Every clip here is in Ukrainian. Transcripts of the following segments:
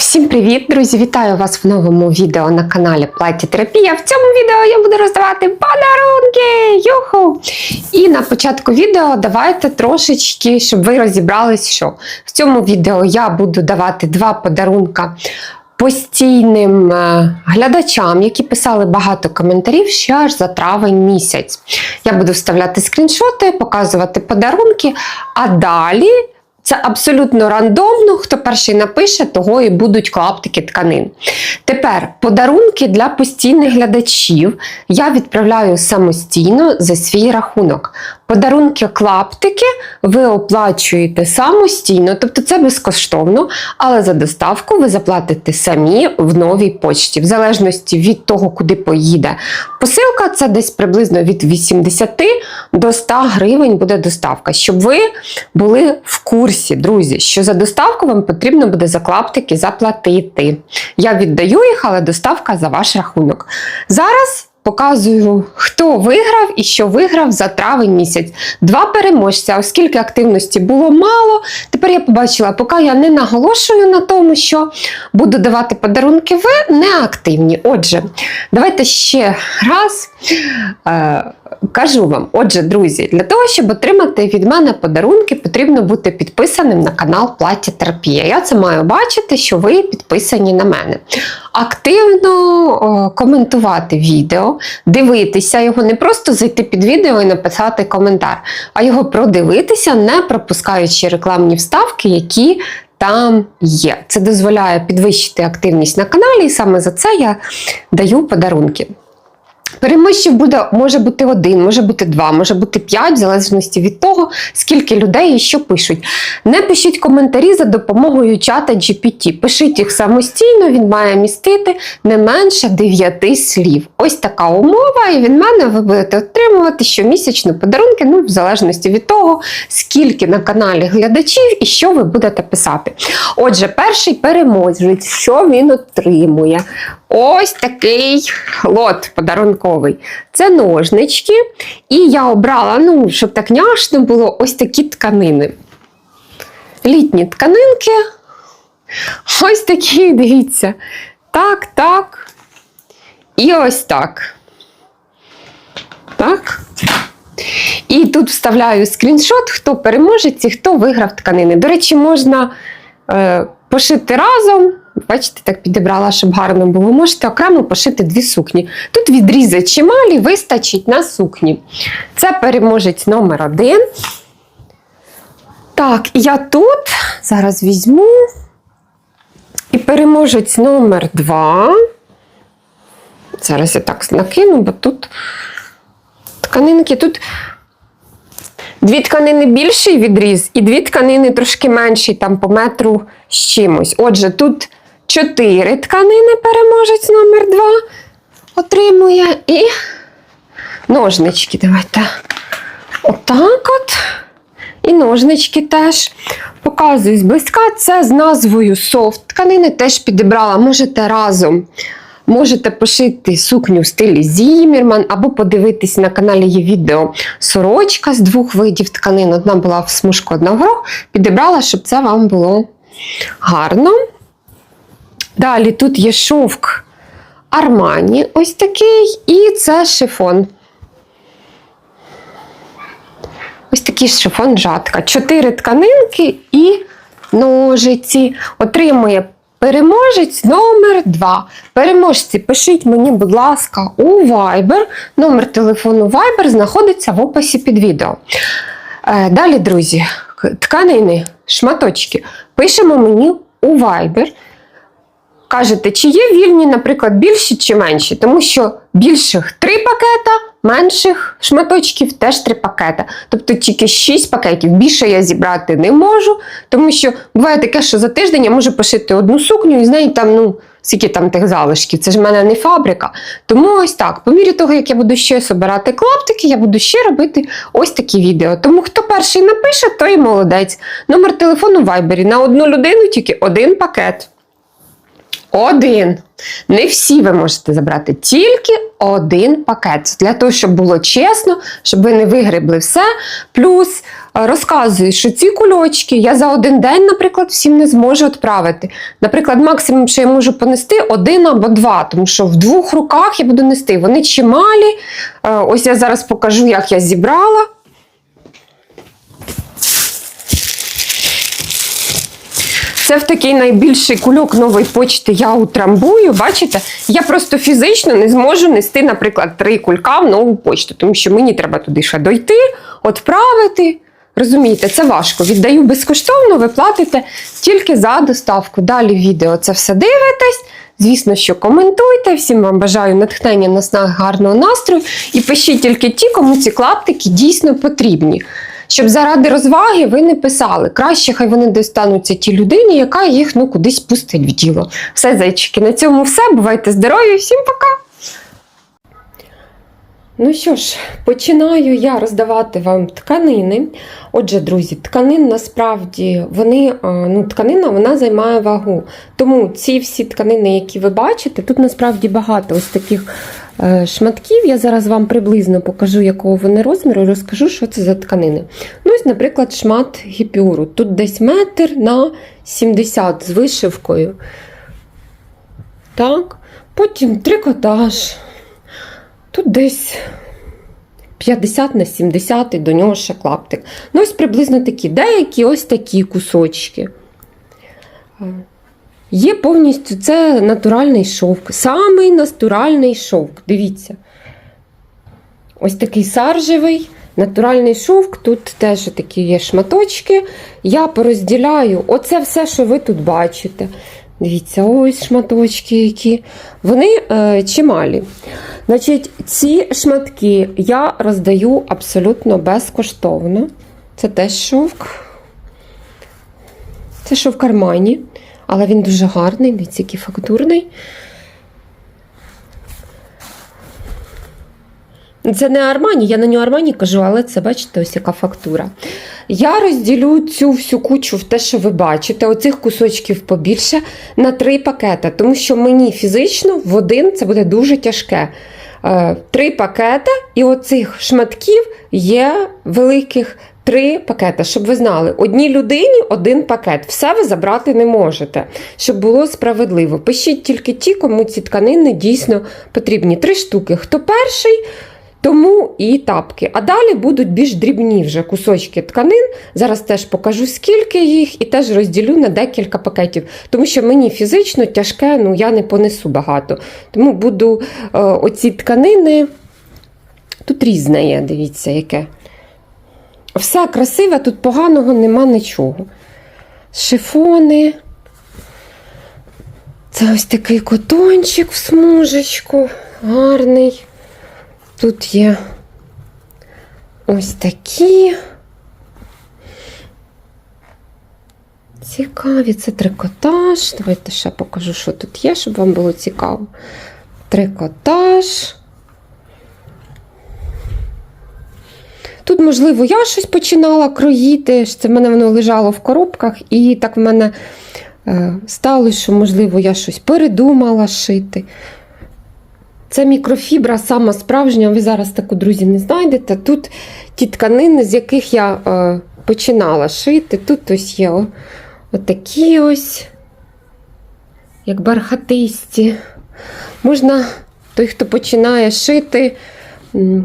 Всім привіт, друзі! Вітаю вас в новому відео на каналі Плаття Терапія. В цьому відео я буду роздавати подарунки! Юху! І на початку відео давайте трошечки, щоб ви розібрались, що в цьому відео я буду давати два подарунка постійним е, глядачам, які писали багато коментарів ще аж за травень місяць. Я буду вставляти скріншоти, показувати подарунки, а далі. Це абсолютно рандомно. Хто перший напише, того і будуть клаптики тканин. Тепер подарунки для постійних глядачів я відправляю самостійно за свій рахунок. Подарунки клаптики ви оплачуєте самостійно, тобто це безкоштовно, але за доставку ви заплатите самі в новій почті, в залежності від того, куди поїде. Посилка це десь приблизно від 80 до 100 гривень буде доставка, щоб ви були в курсі, друзі, що за доставку вам потрібно буде за клаптики заплатити. Я віддаю їх, але доставка за ваш рахунок. Зараз. Показую, хто виграв і що виграв за травень місяць. Два переможця, оскільки активності було мало. Тепер я побачила, поки я не наголошую на тому, що буду давати подарунки, ви не активні. Отже, давайте ще раз е, кажу вам. Отже, друзі, для того, щоб отримати від мене подарунки, потрібно бути підписаним на канал Плаття Терапія. Я це маю бачити, що ви підписані на мене. Активно о, коментувати відео, дивитися його, не просто зайти під відео і написати коментар, а його продивитися, не пропускаючи рекламні вставки, які там є. Це дозволяє підвищити активність на каналі, і саме за це я даю подарунки. Переможців буде може бути один, може бути два, може бути п'ять, в залежності від того, скільки людей і що пишуть. Не пишіть коментарі за допомогою чата GPT. Пишіть їх самостійно, він має містити не менше 9 слів. Ось така умова, і від мене ви будете отримувати щомісячно подарунки, ну, в залежності від того, скільки на каналі глядачів і що ви будете писати. Отже, перший переможець, що він отримує? Ось такий лот подарунковий. Це ножнички. І я обрала, ну, щоб так няшно було, ось такі тканини. Літні тканинки. Ось такі, дивіться. Так, так. І ось так. Так. І тут вставляю скріншот, хто переможець і хто виграв тканини. До речі, можна е, пошити разом. Бачите, так підібрала, щоб гарно було. Можете окремо пошити дві сукні. Тут відрізи чималі, вистачить на сукні. Це переможець номер один. Так, я тут зараз візьму. І переможець номер два. Зараз я так накину, бо тут тканинки. Тут Дві тканини більший відріз, і дві тканини трошки менший, там по метру з чимось. Отже, тут чотири тканини переможець номер два отримує. І ножнички. Давайте. Отак от. І ножнички теж. Показую зблизька. Це з назвою софт. Тканини теж підібрала. Можете разом. Можете пошити сукню в стилі Зімірман, або подивитись на каналі є відео сорочка з двох видів тканин. Одна була в смужку, одна в горох. Підібрала, щоб це вам було гарно. Далі тут є шовк Армані, ось такий, і це шифон. Ось такий шифон жатка. Чотири тканинки і ножиці. Отримує переможець номер 2. Переможці, пишіть мені, будь ласка, у Viber. Номер телефону Viber знаходиться в описі під відео. Е, Далі, друзі, тканини, шматочки. Пишемо мені у Viber. Кажете, чи є вільні, наприклад, більші чи менші, тому що більших три пакета, менших шматочків теж три пакета. Тобто тільки 6 пакетів. Більше я зібрати не можу, тому що буває таке, що за тиждень я можу пошити одну сукню і з неї там, ну, скільки там тих залишків. Це ж в мене не фабрика. Тому ось так, по мірі того, як я буду ще собирати клаптики, я буду ще робити ось такі відео. Тому хто перший напише, той молодець. Номер телефону в Viber на одну людину тільки один пакет. Один. Не всі ви можете забрати, тільки один пакет. Для того, щоб було чесно, щоб ви не вигребли все. Плюс, е, розказую, що ці кульочки я за один день, наприклад, всім не зможу відправити. Наприклад, максимум, що я можу понести один або два, тому що в двох руках я буду нести. Вони чималі. Е, Ось я зараз покажу, як я зібрала. Це в такий найбільший кульок нової почти я утрамбую. Бачите, я просто фізично не зможу нести, наприклад, три кулька в нову почту, тому що мені треба туди ще дойти, відправити. Розумієте, це важко. Віддаю безкоштовно, ви платите тільки за доставку. Далі відео це все дивитесь. Звісно, що коментуйте. Всім вам бажаю натхнення наснаг гарного настрою. І пишіть тільки ті, кому ці клаптики дійсно потрібні. Щоб заради розваги ви не писали. Краще хай вони достануться тій людині, яка їх ну, кудись пустить в діло. Все, зайчики, на цьому все. Бувайте здорові, всім пока! Ну що ж, починаю я роздавати вам тканини. Отже, друзі, тканин насправді вони, ну, тканина вона займає вагу. Тому ці всі тканини, які ви бачите, тут насправді багато ось таких шматків. Я зараз вам приблизно покажу, якого вони розміру, і розкажу, що це за тканини. Ну, ось, наприклад, шмат гіпюру. Тут десь метр на 70 з вишивкою. Так. Потім трикотаж. Тут десь 50 на 70 і до нього ще клаптик. Ну, ось приблизно такі. Деякі ось такі кусочки. Є повністю це натуральний шовк. Самий натуральний шовк. Дивіться. Ось такий саржевий, натуральний шовк. Тут теж такі є шматочки. Я порозділяю оце все, що ви тут бачите. Дивіться, ось шматочки які. Вони е, чималі. Значить, ці шматки я роздаю абсолютно безкоштовно. Це теж шовк. Це шов в кармані, але він дуже гарний, дивіться, який фактурний. Це не Армані, я на нього Армані кажу, але це бачите, ось яка фактура. Я розділю цю всю кучу в те, що ви бачите, оцих кусочків побільше, на три пакети, тому що мені фізично в один це буде дуже тяжке. Е, Три пакети, і оцих шматків є великих три пакети, щоб ви знали, одній людині один пакет. Все ви забрати не можете, щоб було справедливо. Пишіть тільки ті, кому ці тканини дійсно потрібні. Три штуки. Хто перший? Тому і тапки. А далі будуть більш дрібні вже кусочки тканин. Зараз теж покажу, скільки їх, і теж розділю на декілька пакетів. Тому що мені фізично тяжке, ну я не понесу багато. Тому буду е, оці тканини. Тут різне є, дивіться, яке. Все красиве, тут поганого нема нічого. Шифони. Це ось такий котончик в смужечку, гарний. Тут є ось такі. Цікаві, це трикотаж. Давайте ще покажу, що тут є, щоб вам було цікаво. Трикотаж. Тут, можливо, я щось починала кроїти. Це в мене воно лежало в коробках, і так в мене е, сталося, що, можливо, я щось передумала шити. Це мікрофібра, сама справжня, ви зараз таку, друзі, не знайдете. Тут ті тканини, з яких я е, починала шити. Тут ось є отакі ось, як бархатисті. Можна, той, хто починає шити, ну,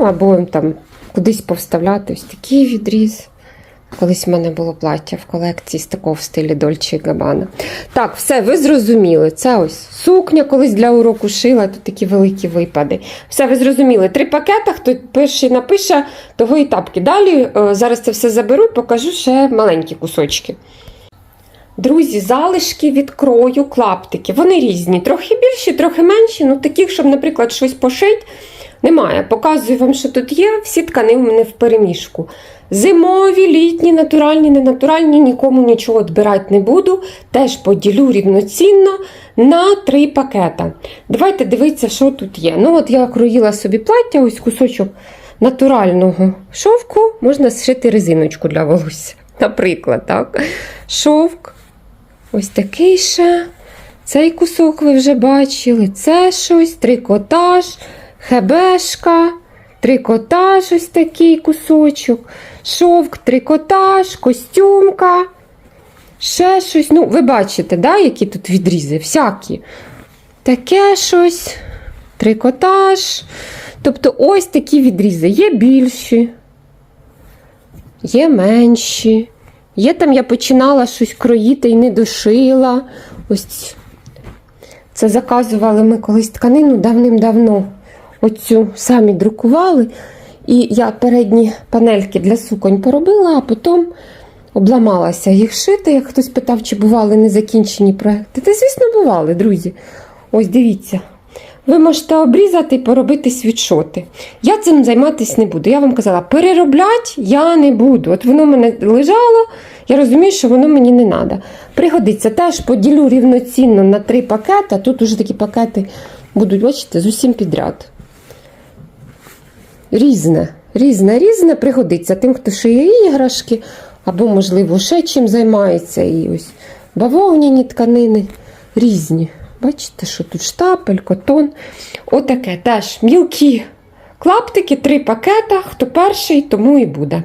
або там кудись повставляти ось такий відріз. Колись в мене було плаття в колекції з такого в стилі Дольче Габана. Так, все, ви зрозуміли. Це ось сукня колись для уроку шила, тут такі великі випади. Все, ви зрозуміли. Три пакета, хто перший напише, того і тапки. Далі е, зараз це все заберу і покажу ще маленькі кусочки. Друзі, залишки від крою клаптики. Вони різні, трохи більші, трохи менші. Ну, таких, щоб, наприклад, щось пошить, немає. Показую вам, що тут є. Всі ткани у мене в переміжку. Зимові, літні, натуральні, ненатуральні, нікому нічого відбирати не буду. Теж поділю рівноцінно на три пакета. Давайте дивитися, що тут є. Ну, от я кроїла собі плаття, ось кусочок натурального шовку, можна зшити резиночку для волосся. Наприклад, так. Шовк. Ось такий ще. Цей кусок ви вже бачили. Це щось, трикотаж, хебешка. трикотаж ось такий кусочок, шовк, трикотаж, костюмка, ще щось. Ну, ви бачите, да, які тут відрізи, всякі. Таке щось, трикотаж. Тобто ось такі відрізи. Є більші, є менші. Є там я починала щось кроїти і не дошила. Ось це заказували ми колись тканину давним-давно. Оцю самі друкували. І я передні панельки для суконь поробила, а потім обламалася їх шити. Як хтось питав, чи бували незакінчені проекти. Та, звісно, бували, друзі. Ось дивіться. Ви можете обрізати і поробити світшоти. Я цим займатися не буду. Я вам казала, переробляти я не буду. От воно в мене лежало, я розумію, що воно мені не треба. Пригодиться, теж поділю рівноцінно на три пакети. Тут уже такі пакети будуть, бачите, з усім підряд. Різне, різне, різне пригодиться тим, хто шиє іграшки, або, можливо, ще чим займається. І ось бавовняні тканини різні. Бачите, що тут штапель, котон. Отаке теж мілкі клаптики, три пакета. Хто перший, тому і буде.